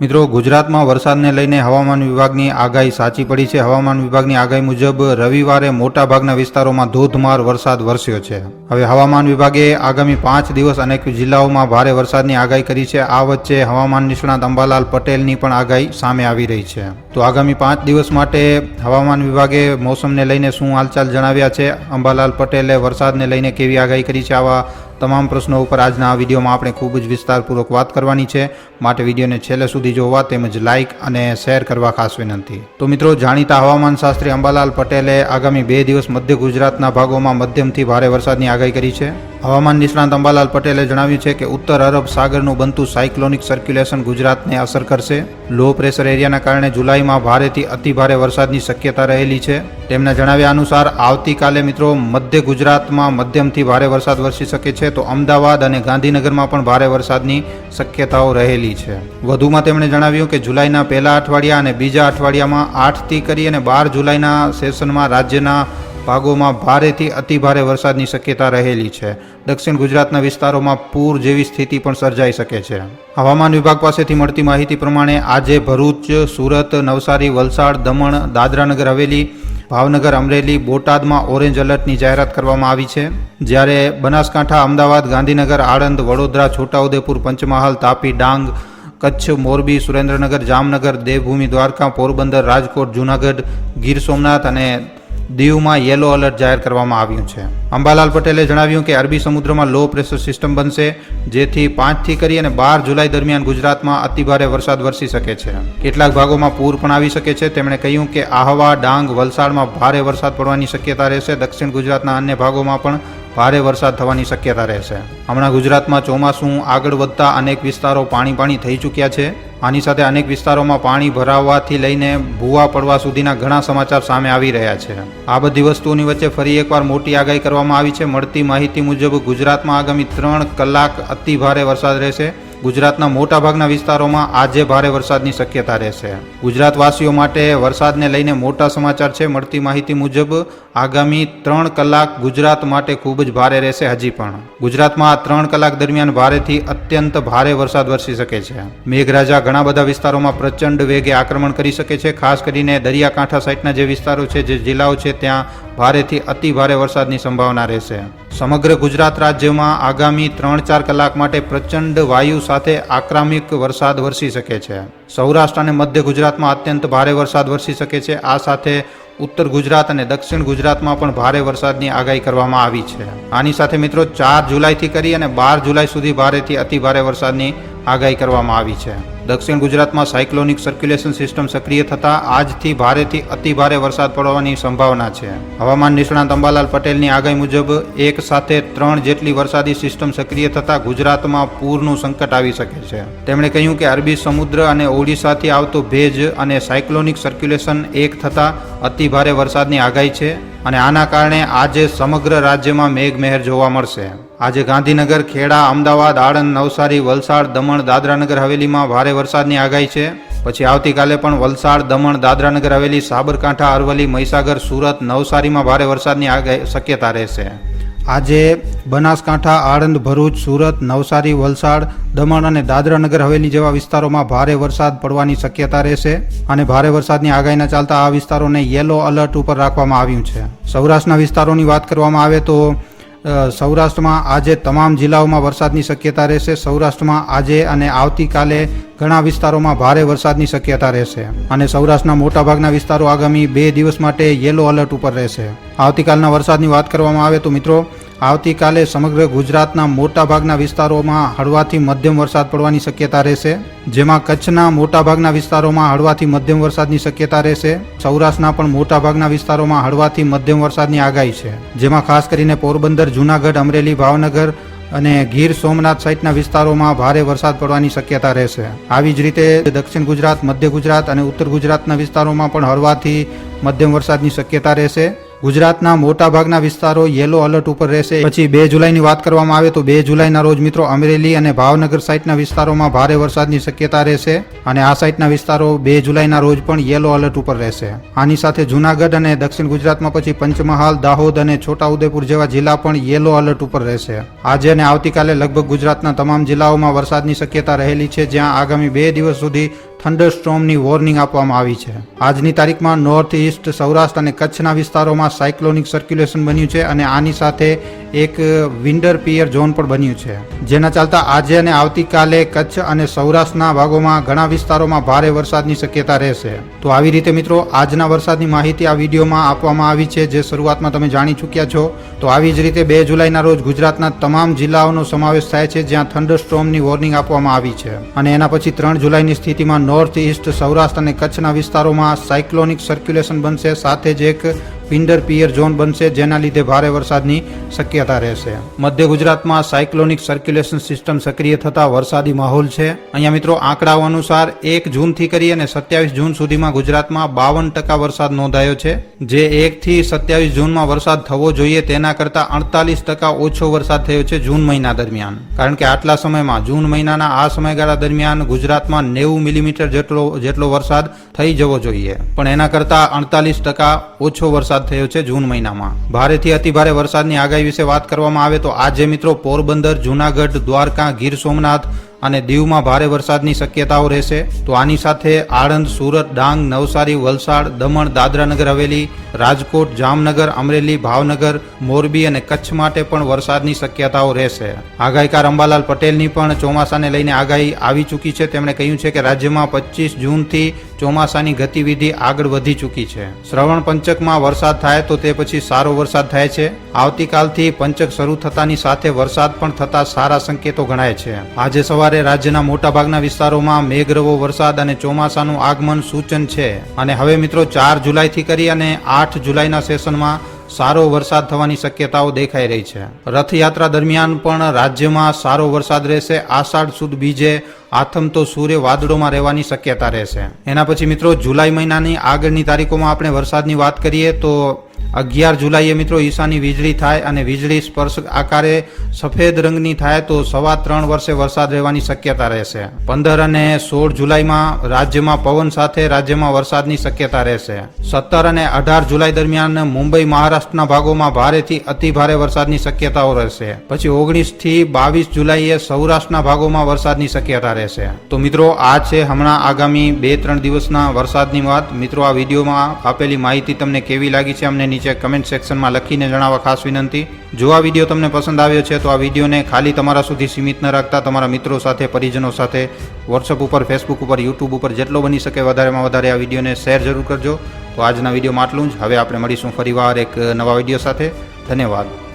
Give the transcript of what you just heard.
મિત્રો, ગુજરાતમાં વરસાદને લઈને હવામાન વિભાગની આગાહી સાચી પડી છે. હવામાન વિભાગની આગાહી મુજબ રવિવારે મોટાભાગના વિસ્તારોમાં ધોધમાર વરસાદ વરસ્યો છે. હવે હવામાન વિભાગે આગામી પાંચ દિવસ અનેક જિલ્લાઓમાં ભારે વરસાદની આગાહી કરી છે. આ વચ્ચે હવામાન નિષ્ણાત અંબાલાલ પટેલની પણ આગાહી સામે આવી રહી છે. તો આગામી પાંચ દિવસ માટે હવામાન વિભાગે મોસમને લઈને શું હાલચાલ જણાવ્યા છે? અંબાલાલ પટેલે વરસાદને લઈને કેવી આગાહી કરી છે? આવા તમામ પ્રશ્નો ઉપર આજના આ વિડીયોમાં આપણે ખૂબ જ વિસ્તારપૂર્વક વાત કરવાની છે. માટે વિડીયોને છેલ્લે સુધી જોવા તેમજ લાઇક અને શેર કરવા ખાસ વિનંતી. તો મિત્રો, જાણીતા હવામાન શાસ્ત્રી અંબાલાલ પટેલે આગામી બે દિવસ મધ્ય ગુજરાતના ભાગોમાં મધ્યમથી ભારે વરસાદની આગાહી કરી છે. હવામાન નિષ્ણાંત અંબાલાલ પટેલે જણાવ્યું છે કે ઉત્તર અરબ સાગરનું બનતું સાયક્લોનિક સર્ક્યુલેશન ગુજરાતને અસર કરશે. લો પ્રેશર એરિયાના કારણે જુલાઈમાં ભારેથી અતિભારે વરસાદની શક્યતા રહેલી છે. તેમના જણાવ્યા અનુસાર, આવતીકાલે મિત્રો મધ્ય ગુજરાતમાં મધ્યમથી ભારે વરસાદ વરસી શકે છે તો અમદાવાદ અને ગાંધીનગરમાં પણ ભારે વરસાદની શક્યતાઓ રહેલી છે. વધુમાં તેમણે જણાવ્યું કે જુલાઈના પહેલા અઠવાડિયા અને બીજા અઠવાડિયામાં આઠથી કરી અને બાર જુલાઈના સેશનમાં રાજ્યના ભાગોમાં ભારેથી અતિભારે વરસાદની શક્યતા રહેલી છે. દક્ષિણ ગુજરાતના વિસ્તારોમાં પૂર જેવી સ્થિતિ પણ સર્જાઈ શકે છે. હવામાન વિભાગ પાસેથી મળતી માહિતી પ્રમાણે આજે ભરૂચ, સુરત, નવસારી, વલસાડ, દમણ, દાદરાનગર હવેલી, ભાવનગર, અમરેલી, બોટાદમાં ઓરેન્જ એલર્ટની જાહેરાત કરવામાં આવી છે. જ્યારે બનાસકાંઠા, અમદાવાદ, ગાંધીનગર, આણંદ, વડોદરા, છોટાઉદેપુર, પંચમહાલ, તાપી, ડાંગ, કચ્છ, મોરબી, સુરેન્દ્રનગર, જામનગર, દેવભૂમિ, દ્વારકા, પોરબંદર, રાજકોટ, જૂનાગઢ, ગીર સોમનાથ અને દીવમાં યેલો એલર્ટ જાહેર કરવામાં આવ્યું છે. અંબાલાલ પટેલે જણાવ્યું કે અરબી સમુદ્રમાં લો પ્રેશર સિસ્ટમ બનશે, જેથી પાંચથી કરી અને બાર જુલાઈ દરમિયાન ગુજરાતમાં અતિભારે વરસાદ વરસી શકે છે. કેટલાક ભાગોમાં પૂર પણ આવી શકે છે. તેમણે કહ્યું કે આહવા, ડાંગ વલસાડમાં ભારે વરસાદ પડવાની શક્યતા રહેશે. દક્ષિણ ગુજરાતના અન્ય ભાગોમાં પણ ભારે વરસાદ થવાની શક્યતા રહેશે. હમણાં ગુજરાતમાં ચોમાસું આગળ વધતા અનેક વિસ્તારો પાણી પાણી થઈ ચૂક્યા છે. આની સાથે અનેક વિસ્તારોમાં પાણી ભરાવવાથી લઈને ભૂવા પડવા સુધીના ઘણા સમાચાર સામે આવી રહ્યા છે. આ બધી વસ્તુઓની વચ્ચે ફરી એકવાર મોટી આગાહી કરવામાં આવી છે. મળતી માહિતી મુજબ ગુજરાતમાં આગામી ત્રણ કલાક અતિ ભારે વરસાદ રહેશે. ગુજરાતના મોટાભાગના વિસ્તારોમાં આજે ભારે વરસાદની શક્યતા રહેશે. ગુજરાતવાસીઓ માટે વરસાદને લઈને મોટા સમાચાર છે. મળતી માહિતી મુજબ આગામી ત્રણ કલાક ગુજરાત માટે ખૂબ જ ભારે રહેશે હજી પણ. ગુજરાતમાં આ ત્રણ કલાક દરમિયાન ભારેથી અત્યંત ભારે વરસાદ વરસી શકે છે. મેઘરાજા ઘણા બધા વિસ્તારોમાં પ્રચંડ વેગે આક્રમણ કરી શકે છે, ખાસ કરીને દરિયાકાંઠા સાઈડના જે વિસ્તારો છે, જે જિલ્લાઓ છે, ત્યાં ભારેથી અતિ ભારે વરસાદની સંભાવના રહેશે. સમગ્ર ગુજરાત રાજ્યમાં આગામી ત્રણ ચાર કલાક માટે પ્રચંડ વાયુ સાથે આક્રમિક વરસાદ વરસી શકે છે. સૌરાષ્ટ્ર અને મધ્ય ગુજરાતમાં અત્યંત ભારે વરસાદ વરસી શકે છે. આ સાથે ઉત્તર ગુજરાત અને દક્ષિણ ગુજરાતમાં પણ ભારે વરસાદની આગાહી કરવામાં આવી છે. આની સાથે મિત્રો ચાર જુલાઈથી કરી અને બાર જુલાઈ સુધી ભારેથી અતિ ભારે વરસાદની આગાહી કરવામાં આવી છે. દક્ષિણ ગુજરાતમાં સાયક્લોનિક સર્ક્યુલેશન સિસ્ટમ સક્રિય થતાં આજથી ભારેથી અતિ ભારે વરસાદ પડવાની સંભાવના છે. હવામાન નિષ્ણાંત અંબાલાલ પટેલની આગાહી મુજબ એક સાથે ત્રણ જેટલી વરસાદી સિસ્ટમ સક્રિય થતાં ગુજરાતમાં પૂરનું સંકટ આવી શકે છે. તેમણે કહ્યું કે અરબી સમુદ્ર અને ઓડિશાથી આવતો ભેજ અને સાયક્લોનિક સર્ક્યુલેશન એક થતાં અતિ ભારે વરસાદની આગાહી છે અને આના કારણે આજે સમગ્ર રાજ્યમાં મેઘમહેર જોવા મળશે. આજે ગાંધીનગર, ખેડા, અમદાવાદ, આણંદ, નવસારી, વલસાડ, દમણ, દાદરાનગર હવેલીમાં ભારે વરસાદની આગાહી છે. પછી આવતીકાલે પણ વલસાડ, દમણ, દાદરાનગર હવેલી, સાબરકાંઠા, અરવલ્લી, મહીસાગર, સુરત, નવસારીમાં ભારે વરસાદની શક્યતા રહેશે. આજે બનાસકાંઠા, આણંદ, ભરૂચ, સુરત, નવસારી, વલસાડ, દમણ અને દાદરાનગર હવેલી જેવા વિસ્તારોમાં ભારે વરસાદ પડવાની શક્યતા રહેશે અને ભારે વરસાદની આગાહીના ચાલતા આ વિસ્તારોને યેલો અલર્ટ ઉપર રાખવામાં આવ્યું છે. સૌરાષ્ટ્રના વિસ્તારોની વાત કરવામાં આવે તો સૌરાષ્ટ્રમાં આજે તમામ જિલ્લાઓમાં વરસાદની શક્યતા રહેશે. સૌરાષ્ટ્રમાં આજે અને આવતીકાલે ઘણા વિસ્તારોમાં ભારે વરસાદની શક્યતા રહેશે અને સૌરાષ્ટ્રના મોટાભાગના વિસ્તારો આગામી બે દિવસ માટે યેલો એલર્ટ ઉપર રહેશે. આવતીકાલના વરસાદની વાત કરવામાં આવે તો મિત્રો આવતીકાલે સમગ્ર ગુજરાતના મોટાભાગના વિસ્તારોમાં હળવાથી મધ્યમ વરસાદ પડવાની શક્યતા રહેશે. જેમાં કચ્છના મોટાભાગના વિસ્તારોમાં હળવાથી મધ્યમ વરસાદની શક્યતા રહેશે. સૌરાષ્ટ્રના પણ મોટાભાગના વિસ્તારોમાં હળવાથી મધ્યમ વરસાદની આગાહી છે. જેમાં ખાસ કરીને પોરબંદર, જૂનાગઢ, અમરેલી, ભાવનગર અને ગીર સોમનાથ સહિતના વિસ્તારોમાં ભારે વરસાદ પડવાની શક્યતા રહેશે. આવી જ રીતે દક્ષિણ ગુજરાત, મધ્ય ગુજરાત અને ઉત્તર ગુજરાતના વિસ્તારોમાં પણ હળવાથી મધ્યમ વરસાદની શક્યતા રહેશે. ગુજરાતના મોટાભાગના વિસ્તારો યેલો અલર્ટ ઉપર રહેશે. પછી બે જુલાઈની વાત કરવામાં આવે તો બે જુલાઈના રોજ મિત્રો અમરેલી અને ભાવનગર સાઇટના વિસ્તારોમાં ભારે વરસાદની શક્યતા રહેશે અને આ સાઇટના વિસ્તારો બે જુલાઈના રોજ પણ યેલો અલર્ટ ઉપર રહેશે. આની સાથે જુનાગઢ અને દક્ષિણ ગુજરાતમાં પછી પંચમહાલ, દાહોદ અને છોટાઉદેપુર જેવા જિલ્લા પણ યેલો અલર્ટ ઉપર રહેશે. આજે અને આવતીકાલે લગભગ ગુજરાતના તમામ જિલ્લાઓમાં વરસાદની શક્યતા રહેલી છે, જ્યાં આગામી બે દિવસ સુધી થંડર સ્ટ્રોમની વોર્નિંગ આપવામાં આવી છે. આજની તારીખમાં નોર્થ ઇસ્ટ સૌરાષ્ટ્ર અને કચ્છના વિસ્તારોમાં સાયક્લોનિક સર્ક્યુલેશન બન્યું છે અને આની સાથે એક વિન્ડર પિયર ઝોન પણ બન્યું છે. જેના ચાલતા આજે અને આવતીકાલે કચ્છ અને સૌરાષ્ટ્રના ભાગોમાં ઘણા વિસ્તારોમાં ભારે વરસાદની શક્યતા રહેશે. તો આવી રીતે મિત્રો, આજના વરસાદની માહિતી આ વિડીયોમાં આપવામાં આવી છે. જે શરૂઆતમાં તમે જાણી ચૂક્યા છો, તો આવી જ રીતે બે જુલાઈના રોજ ગુજરાતના તમામ જિલ્લાઓનો સમાવેશ થાય છે, જ્યાં થંડર સ્ટ્રોમની વોર્નિંગ આપવામાં આવી છે. અને એના પછી ત્રણ જુલાઈની સ્થિતિમાં નોર્થ ઇસ્ટ સૌરાષ્ટ્ર અને કચ્છના વિસ્તારોમાં સાયક્લોનિક સર્ક્યુલેશન બનશે. સાથે જ એક પિંડર પિયર ઝોન બનશે, જેના લીધે ભારે વરસાદની શક્યતા રહેશે. મધ્ય ગુજરાતમાં સાયક્લોનિક સર્ક્યુલેશન સિસ્ટમ સક્રિય થતા વરસાદી માહોલ છે. અહીંયા મિત્રો, આંકડાઓ અનુસાર એક જૂનથી કરી અને સત્યાવીસ જૂન સુધીમાં ગુજરાતમાં બાવન ટકા વરસાદ નોંધાયો છે. જે એકથી સત્યાવીસ જૂનમાં વરસાદ થવો જોઈએ તેના કરતાં અડતાલીસ ટકા ઓછો વરસાદ થયો છે જૂન મહિના દરમિયાન. કારણ કે આટલા સમયમાં, જૂન મહિનાના આ સમયગાળા દરમિયાન ગુજરાતમાં નેવું મિલીમીટર જેટલો જેટલો વરસાદ થઈ જવો જોઈએ. પણ એના કરતાં અડતાલીસ ટકા ઓછો વરસાદ થયો છે જૂન મહિનામાં. ભારેથી અતિભારે વરસાદની આગાહી વિશે વાત કરવામાં આવે તો આજે મિત્રો પોરબંદર, જુનાગઢ, દ્વારકા, ગીર સોમનાથ અને દીવમાં ભારે વરસાદની શક્યતાઓ રહેશે. તો આની સાથે આણંદ, સુરત, ડાંગ, નવસારી, વલસાડ, દમણ, દાદરાનગર, હવેલી, રાજકોટ, જામનગર, અમરેલી, ભાવનગર, મોરબી અને કચ્છ માટે પણ વરસાદની શક્યતાઓ રહેશે. આગાહીકાર અંબાલાલ પટેલની પણ ચોમાસાને લઈને આગાહી આવી ચૂકી છે. તેમણે કહ્યું છે કે રાજ્યમાં પચીસ જૂનથી ચોમાસાની ગતિવિધિ આગળ વધી ચૂકી છે. શ્રવણ પંચકમાં વરસાદ થાય તો તે પછી સારો વરસાદ થાય છે. આવતીકાલથી પંચક શરૂ થતાની સાથે વરસાદ પણ થતા સારા સંકેતો ગણાય છે. આજે સવારે રાજ્યના મોટાભાગના વિસ્તારોમાં મેઘરવો વરસાદ અને ચોમાસાનું આગમન સૂચન છે. અને હવે મિત્રો ચાર જુલાઈથી કરી અને આઠ જુલાઈના સેશનમાં સારો વરસાદ થવાની શક્યતાઓ દેખાઈ રહી છે. રથયાત્રા દરમિયાન પણ રાજ્યમાં સારો વરસાદ રહેશે. આષાઢ સુદ બીજે આથમ તો સૂર્ય વાદળોમાં રહેવાની શક્યતા રહેશે. એના પછી મિત્રો જુલાઈ મહિનાની આગળની તારીખોમાં આપણે વરસાદની વાત કરીએ તો અગિયાર જુલાઈએ મિત્રો ઈશાની વીજળી થાય અને વીજળી સ્પર્શ આકારે સફેદ રંગની થાય તો સવા ત્રણ વર્ષે વરસાદ રહેવાની શક્યતા રહેશે. પંદર અને સોળ જુલાઈમાં રાજ્યમાં પવન સાથે રાજ્યમાં વરસાદની શક્યતા રહેશે. સત્તર અને અઢાર જુલાઈ દરમિયાન મુંબઈ, મહારાષ્ટ્રના ભાગોમાં ભારેથી અતિ ભારે વરસાદની શક્યતાઓ રહેશે. પછી ઓગણીસથી બાવીસ જુલાઈએ સૌરાષ્ટ્રના ભાગોમાં વરસાદની શક્યતા રહેશે. તો મિત્રો, આ છે હમણાં આગામી બે ત્રણ દિવસના વરસાદની વાત. મિત્રો, આ વિડીયોમાં આપેલી માહિતી તમને કેવી લાગી છે, અમને નીચે કમેન્ટ સેક્શનમાં લખીને જણાવવા ખાસ વિનંતી, જો આ વીડિયો તમને પસંદ આવ્યો છે, તો આ વિડીયોને ખાલી તમારા સુધી સીમિત ન રાખતા તમારા મિત્રો સાથે, પરિજનો સાથે વોટ્સઅપ ઉપર ફેસબુક ઉપર યુટ્યુબ ઉપર જેટલો બની શકે વધારેમાં વધારે આ વિડીયોને શેર જરૂર કરજો. તો આજના વિડીયોમાં આટલું જ. હવે આપણે મળીશું ફરીવાર એક નવા વીડિયો સાથે. ધન્યવાદ.